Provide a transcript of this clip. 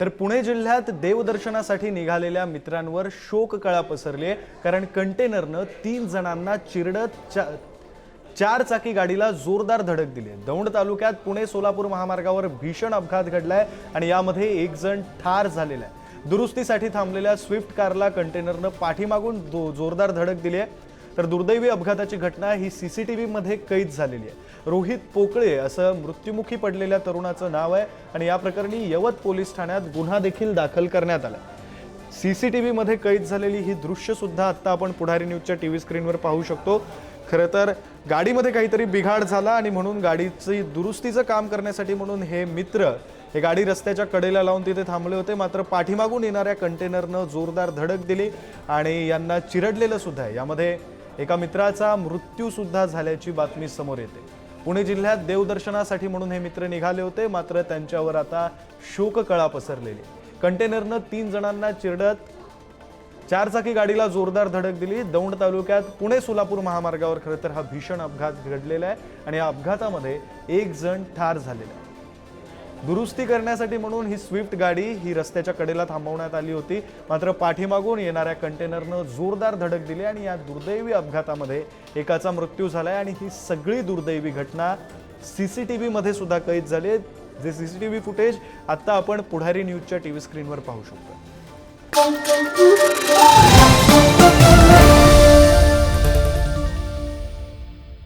तर पुणे जिल्ह्यात देवदर्शनासाठी निघालेल्या मित्रांवर शोककळा पसरली आहे. कारण कंटेनरनं तीन जणांना चिरडत चा चार चाकी गाडीला जोरदार धडक दिली दौंड तालुक्यात पुणे सोलापूर महामार्गावर भीषण अपघात घडलाय आणि यामध्ये एक जण ठार झालेला आहे. दुरुस्तीसाठी थांबलेल्या स्विफ्ट कारला कंटेनरनं पाठीमागून दो- जोरदार धडक दिली आहे. तर दुर्दैवी अपघाताची घटना ही सी सी टी व्हीमध्ये कैद झालेली आहे. रोहित पोकळे असं मृत्युमुखी पडलेल्या तरुणाचं नाव आहे आणि या प्रकरणी यवत पोलीस ठाण्यात गुन्हा देखील दाखल करण्यात आला. सी सी टी व्हीमध्ये कैद झालेली ही दृश्यसुद्धा आत्ता आपण पुढारी न्यूजच्या टी व्ही स्क्रीनवर पाहू शकतो. खरं तर गाडीमध्ये काहीतरी बिघाड झाला आणि म्हणून गाडीची दुरुस्तीचं काम करण्यासाठी म्हणून हे मित्र हे गाडी रस्त्याच्या कडेला लावून तिथे थांबले होते. मात्र पाठीमागून येणाऱ्या कंटेनरनं जोरदार धडक दिली आणि यांना चिरडलेलं सुद्धा आहे. यामध्ये एका मित्राचा मृत्यूसुद्धा झाल्याची बातमी समोर येते. पुणे जिल्ह्यात देवदर्शनासाठी म्हणून हे मित्र निघाले होते मात्र त्यांच्यावर आता शोककळा पसरलेली कंटेनरनं तीन जणांना चिरडत चारचाकी गाडीला जोरदार धडक दिली. दौंड तालुक्यात पुणे सोलापूर महामार्गावर खरं तर हा भीषण अपघात घडलेला आहे आणि या अपघातामध्ये एक जण ठार झालेला आहे. दुरुस्ती करण्यासाठी म्हणून ही स्विफ्ट गाडी ही रस्त्याच्या कडेला थांबवण्यात आली होती मात्र पाठीमागून येणाऱ्या कंटेनरनं जोरदार धडक दिली आणि या दुर्दैवी अपघातामध्ये एकाचा मृत्यू झालाय आणि ही सगळी दुर्दैवी घटना सी सी टी मध्ये सुद्धा कैद झाली आहे. जे सीसीटीव्ही फुटेज आत्ता आपण पुढारी न्यूजच्या टी व्ही स्क्रीनवर पाहू शकतो